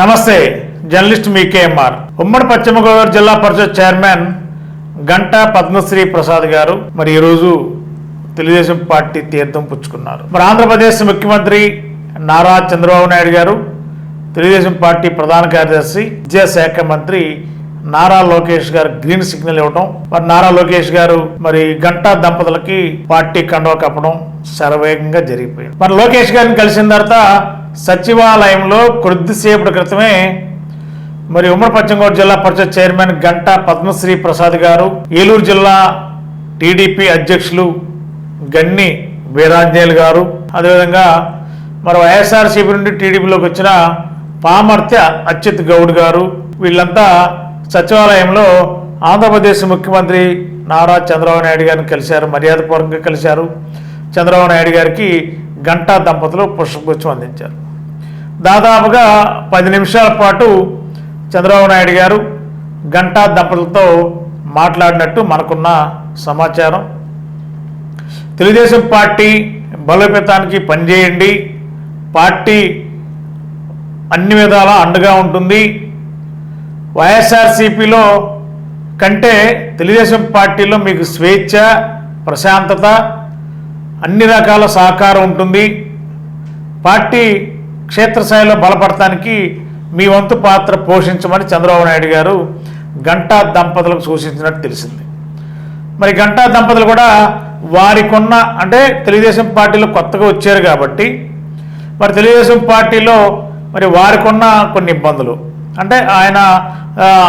నమస్తే జర్నలిస్ట్ మీ కేఎంఆర్. ఉమ్మడి పశ్చిమ గోదావరి జిల్లా పరిషత్ చైర్మన్ గంటా పద్మశ్రీ ప్రసాద్ గారు మరి ఈరోజు తెలుగుదేశం పార్టీ తీర్థం పుచ్చుకున్నారు. మరి ఆంధ్రప్రదేశ్ ముఖ్యమంత్రి నారా చంద్రబాబు నాయుడు గారు తెలుగుదేశం పార్టీ ప్రధాన కార్యదర్శి విద్యాశాఖ మంత్రి నారా లోకేష్ గారు గ్రీన్ సిగ్నల్ ఇవ్వడం మరి నారా లోకేష్ గారు మరి గంటా దంపతులకి పార్టీ కండవ కప్పడం శరవేగంగా జరిగిపోయింది. మరి లోకేష్ గారిని కలిసిన తర్వాత సచివాలయంలో కొద్దిసేపటి క్రితమే మరి ఉమ్మడి పశ్చిమ జిల్లా పరిషత్ చైర్మన్ గంటా పద్మశ్రీ ప్రసాద్ గారు ఏలూరు జిల్లా టీడీపీ అధ్యక్షులు గన్ని వీరాంజనేయులు గారు అదేవిధంగా మరి వైఎస్ఆర్సీపీ నుండి టీడీపీలోకి వచ్చిన పామర్త్య అచ్యుత్ గౌడ్ గారు వీళ్ళంతా సచివాలయంలో ఆంధ్రప్రదేశ్ ముఖ్యమంత్రి నారా చంద్రబాబు నాయుడు గారిని కలిశారు మర్యాదపూర్వకంగా కలిశారు. చంద్రబాబు నాయుడు గారికి గంటా దంపతులు పుష్పగుచ్చం అందించారు. దాదాపుగా పది నిమిషాల పాటు చంద్రబాబు నాయుడు గారు గంటా దంపతులతో మాట్లాడినట్టు మనకున్న సమాచారం. తెలుగుదేశం పార్టీ బలోపేతానికి పనిచేయండి. పార్టీ అన్ని విధాలా అండగా ఉంటుంది. వైఎస్ఆర్సీపీలో కంటే తెలుగుదేశం పార్టీలో మీకు స్వేచ్ఛ ప్రశాంతత అన్ని రకాల సహకారం ఉంటుంది. పార్టీ క్షేత్రస్థాయిలో బలపడటానికి మీ వంతు పాత్ర పోషించమని చంద్రబాబు నాయుడు గారు గంటా దంపతులకు సూచించినట్టు తెలిసింది. మరి గంటా దంపతులు కూడా వారికున్న అంటే తెలుగుదేశం పార్టీలో కొత్తగా వచ్చారు కాబట్టి మరి తెలుగుదేశం పార్టీలో మరి వారికున్న కొన్ని ఇబ్బందులు. అంటే ఆయన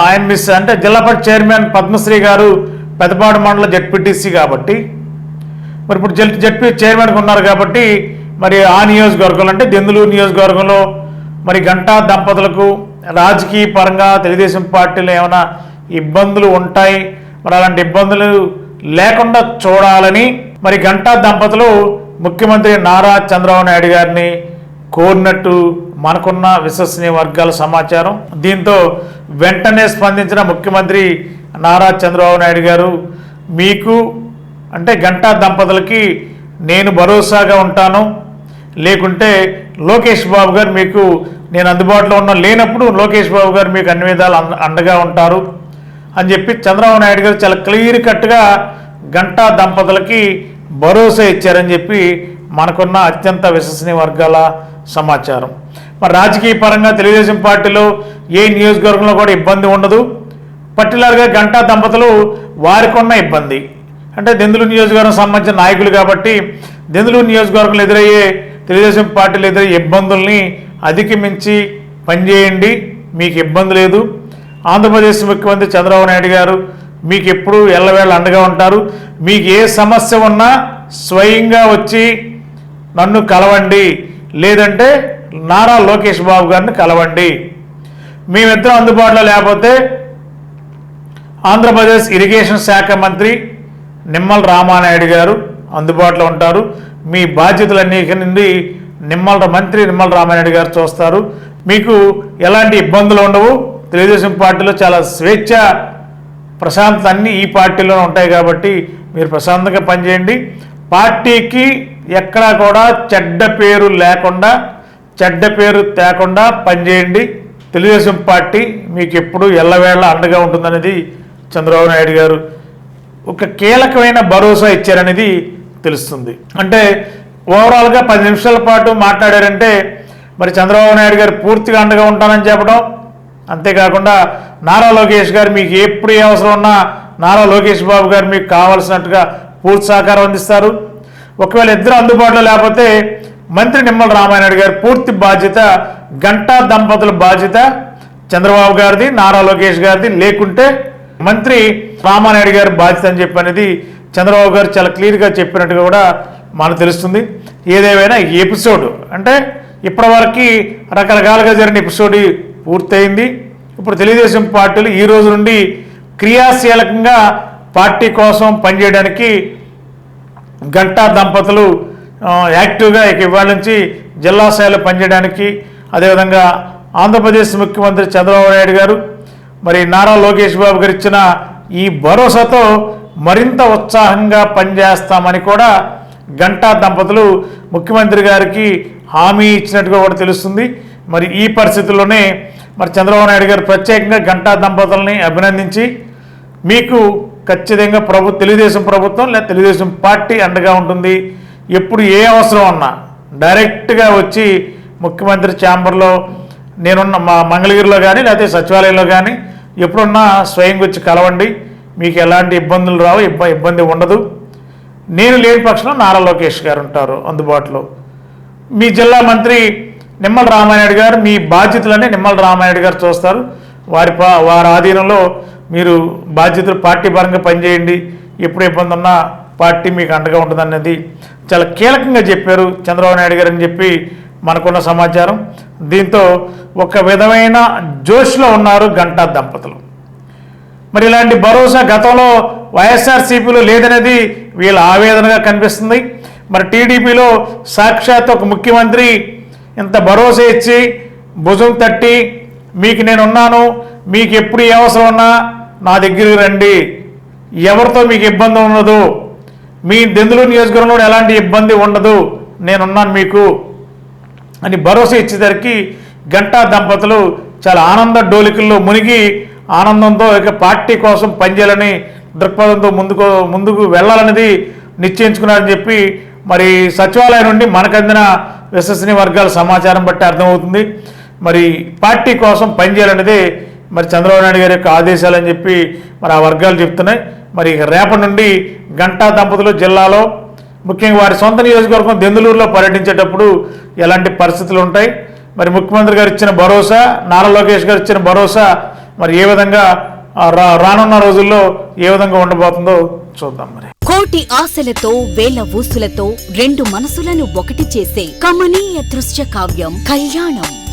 ఆయన మిస్ అంటే జిల్లా పరిషత్ చైర్మన్ పద్మశ్రీ గారు పెద్దపాడు మండల జడ్పీటీసీ కాబట్టి మరి ఇప్పుడు జడ్ జడ్పీ చైర్మన్గా ఉన్నారు కాబట్టి మరి ఆ నియోజకవర్గంలో అంటే దెందులూరు నియోజకవర్గంలో మరి గంటా దంపతులకు రాజకీయ పరంగా తెలుగుదేశం పార్టీలో ఏమైనా ఇబ్బందులు ఉంటాయి? మరి అలాంటి ఇబ్బందులు లేకుండా చూడాలని మరి గంటా దంపతులు ముఖ్యమంత్రి నారా చంద్రబాబు నాయుడు గారిని కోరినట్టు మనకున్న విశ్వసనీయ వర్గాల సమాచారం. దీంతో వెంటనే స్పందించిన ముఖ్యమంత్రి నారా చంద్రబాబు నాయుడు గారు మీకు అంటే గంటా దంపతులకి నేను భరోసాగా ఉంటాను. లేకుంటే లోకేష్ బాబు గారు మీకు నేను అందుబాటులో ఉన్న లేనప్పుడు లోకేష్ బాబు గారు మీకు అన్ని విధాలు అండగా ఉంటారు అని చెప్పి చంద్రబాబు నాయుడు గారు చాలా క్లియర్ కట్గా గంటా దంపతులకి భరోసా ఇచ్చారని చెప్పి మనకున్న అత్యంత విశ్వసనీయ వర్గాల సమాచారం. మరి రాజకీయ పరంగా తెలుగుదేశం పార్టీలో ఏ నియోజకవర్గంలో కూడా ఇబ్బంది ఉండదు. పర్టికులర్గా గంటా దంపతులు వారికున్న ఇబ్బంది. అంటే దెందులు నియోజకవర్గం సంబంధించిన నాయకులు కాబట్టి దెందులు నియోజకవర్గంలో ఎదురయ్యే తెలుగుదేశం పార్టీలు ఎదురు ఇబ్బందుల్ని అధిగమించి పనిచేయండి. మీకు ఇబ్బంది లేదు. ఆంధ్రప్రదేశ్ ముఖ్యమంత్రి చంద్రబాబు నాయుడు గారు మీకు ఎప్పుడు ఎల్లవేళ అండగా ఉంటారు. మీకు ఏ సమస్య ఉన్నా స్వయంగా వచ్చి నన్ను కలవండి. లేదంటే నారా లోకేష్ బాబు గారిని కలవండి. మేమిద్దరం అందుబాటులో లేకపోతే ఆంధ్రప్రదేశ్ ఇరిగేషన్ శాఖ మంత్రి నిమ్మల రామానాయుడు గారు అందుబాటులో ఉంటారు. మీ బాధ్యతలన్నీ నుండి నిమ్మల మంత్రి నిమ్మల రామారెడ్డి గారు చూస్తారు. మీకు ఎలాంటి ఇబ్బందులు ఉండవు. తెలుగుదేశం పార్టీలో చాలా స్వేచ్ఛ ప్రశాంతత అన్నీ ఈ పార్టీలోనే ఉంటాయి కాబట్టి మీరు ప్రశాంతంగా పనిచేయండి. పార్టీకి ఎక్కడా కూడా చెడ్డ పేరు లేకుండా చెడ్డ పేరు తేకుండా పనిచేయండి. తెలుగుదేశం పార్టీ మీకు ఎప్పుడు ఎల్లవేళ అండగా ఉంటుందనేది చంద్రబాబు నాయుడు గారు ఒక కీలకమైన భరోసా ఇచ్చారనేది తెలుస్తుంది. అంటే ఓవరాల్గా పది నిమిషాల పాటు మాట్లాడారంటే మరి చంద్రబాబు నాయుడు గారు పూర్తిగా అండగా ఉంటానని చెప్పడం అంతేకాకుండా నారా లోకేష్ గారు మీకు ఎప్పుడు ఏ అవసరం ఉన్నా నారా లోకేష్ బాబు గారు మీకు కావాల్సినట్టుగా పూర్తి సహకారం అందిస్తారు. ఒకవేళ ఇద్దరు అందుబాటులో లేకపోతే మంత్రి నిమ్మల రామానాయుడు గారు పూర్తి బాధ్యత గంటా దంపతుల బాధ్యత చంద్రబాబు గారిది నారా లోకేష్ గారిది లేకుంటే మంత్రి రామానాయుడు గారి బాధ్యత అని చెప్పి అనేది చంద్రబాబు గారు చాలా క్లియర్గా చెప్పినట్టుగా కూడా మనకు తెలుస్తుంది. ఏదేమైనా ఈ ఎపిసోడ్ అంటే ఇప్పటివరకు రకరకాలుగా జరిగిన ఎపిసోడ్ పూర్తయింది. ఇప్పుడు తెలుగుదేశం పార్టీలు ఈ రోజు నుండి క్రియాశీలకంగా పార్టీ కోసం పనిచేయడానికి గంటా దంపతులు యాక్టివ్గా ఇక ఇవాళ నుంచి జిల్లా స్థాయిలో పనిచేయడానికి అదేవిధంగా ఆంధ్రప్రదేశ్ ముఖ్యమంత్రి చంద్రబాబు నాయుడు గారు మరి నారా లోకేష్ బాబు గారు ఇచ్చిన ఈ భరోసాతో మరింత ఉత్సాహంగా పనిచేస్తామని కూడా గంటా దంపతులు ముఖ్యమంత్రి గారికి హామీ ఇచ్చినట్టుగా కూడా తెలుస్తుంది. మరి ఈ పరిస్థితుల్లోనే మరి చంద్రబాబు నాయుడు గారు ప్రత్యేకంగా గంటా దంపతుల్ని అభినందించి మీకు ఖచ్చితంగా ప్రభు తెలుగుదేశం ప్రభుత్వం లేదా తెలుగుదేశం పార్టీ అండగా ఉంటుంది. ఎప్పుడు ఏ అవసరం ఉన్నా డైరెక్ట్గా వచ్చి ముఖ్యమంత్రి ఛాంబర్లో నేనున్న మా మంగళగిరిలో కానీ లేకపోతే సచివాలయంలో కానీ ఎప్పుడున్నా స్వయంగా వచ్చి కలవండి. మీకు ఎలాంటి ఇబ్బందులు రావు ఇబ్బ ఇబ్బంది ఉండదు. నేను లేని పక్షంలో నారా లోకేష్ గారు ఉంటారు అందుబాటులో. మీ జిల్లా మంత్రి నిమ్మల రామానాయుడు గారు మీ బాధ్యతలన్నీ నిమ్మల రామానాయుడు గారు చూస్తారు. వారి పా వారి ఆధీనంలో మీరు బాధ్యతలు పార్టీ పరంగా పనిచేయండి. ఎప్పుడు ఇబ్బంది ఉన్నా పార్టీ మీకు అండగా ఉంటుందన్నది చాలా కీలకంగా చెప్పారు చంద్రబాబు నాయుడు గారు అని చెప్పి మనకున్న సమాచారం. దీంతో ఒక విధమైన జోష్లో ఉన్నారు గంటా దంపతులు. మరి ఇలాంటి భరోసా గతంలో వైఎస్ఆర్సీపీలో లేదనేది వీళ్ళ ఆవేదనగా కనిపిస్తుంది. మరి టీడీపీలో సాక్షాత్ ఒక ముఖ్యమంత్రి ఇంత భరోసా ఇచ్చి భుజం తట్టి మీకు నేనున్నాను మీకు ఎప్పుడు ఏ అవసరం ఉన్నా నా దగ్గరికి రండి. ఎవరితో మీకు ఇబ్బంది ఉండదు. మీ దెందులూరు నియోజకవర్గంలో ఎలాంటి ఇబ్బంది ఉండదు. నేనున్నాను మీకు. అని భరోసా ఇచ్చేసరికి గంటా దంపతులు చాలా ఆనంద డోలికల్లో మునిగి ఆనందంతో ఇక పార్టీ కోసం పనిచేయాలని దృక్పథంతో ముందుకు ముందుకు వెళ్ళాలనేది నిశ్చయించుకున్నారని చెప్పి మరి సచివాలయం నుండి మనకు అందిన విశ్వసనీయ వర్గాల సమాచారం బట్టి అర్థమవుతుంది. మరి పార్టీ కోసం పనిచేయాలనేది మరి చంద్రబాబు నాయుడు గారి యొక్క ఆదేశాలని చెప్పి మరి ఆ వర్గాలు చెప్తున్నాయి. మరి రేపటి నుండి గంటా దంపతులు జిల్లాలో ముఖ్యంగా వారి సొంత నియోజకవర్గం దెందులూరులో పర్యటించేటప్పుడు ఎలాంటి పరిస్థితులు ఉంటాయి? మరి ముఖ్యమంత్రి గారు ఇచ్చిన భరోసా నారా లోకేష్ గారు ఇచ్చిన భరోసా మరి ఏ విధంగా రా రానున్న రోజుల్లో ఏ విధంగా ఉండబోతుందో చూద్దాం మరి. కోటి ఆశలతో వేల ఊసులతో రెండు మనసులను ఒకటి చేసే కమనీయ దృశ్య కావ్యం కళ్యాణం.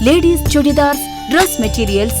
ladies chudidars dress materials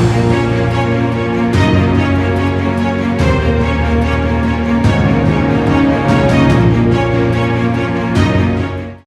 Thank you.